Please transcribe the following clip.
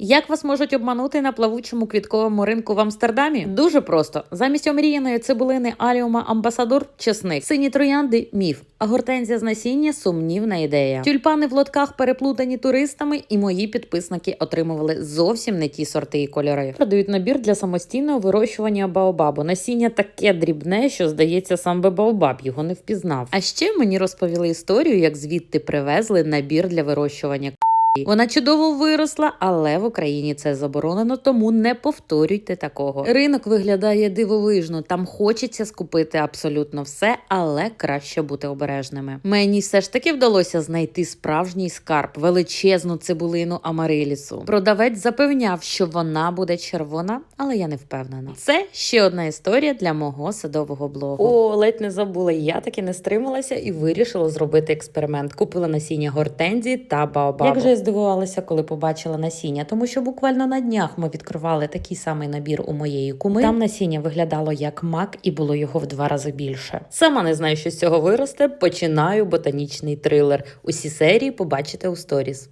Як вас можуть обманути на плавучому квітковому ринку в Амстердамі? Дуже просто. Замість омріяної цибулини аліума амбасадор чесник, сині троянди міф, а гортензія з насіння сумнівна ідея. Тюльпани в лотках переплутані туристами, і мої підписники отримували зовсім не ті сорти і кольори. Продають набір для самостійного вирощування баобабу. Насіння таке дрібне, що здається, сам би баобаб його не впізнав. А ще мені розповіли історію, як звідти привезли набір для вирощування. Вона чудово виросла, але в Україні це заборонено, тому не повторюйте такого. Ринок виглядає дивовижно. Там хочеться скупити абсолютно все, але краще бути обережними. Мені все ж таки вдалося знайти справжній скарб, величезну цибулину амарилісу. Продавець запевняв, що вона буде червона, але я не впевнена. Це ще одна історія для мого садового блогу. О, ледь не забула. Я таки не стрималася і вирішила зробити експеримент. Купила насіння гортензії та баобабу. Як же я здивувалася, коли побачила насіння, тому що буквально на днях ми відкривали такий самий набір у моєї куми. Там насіння виглядало як мак, і було його в два рази більше. Сама не знаю, що з цього виросте. Починаю ботанічний трилер. Усі серії побачите у сторіс.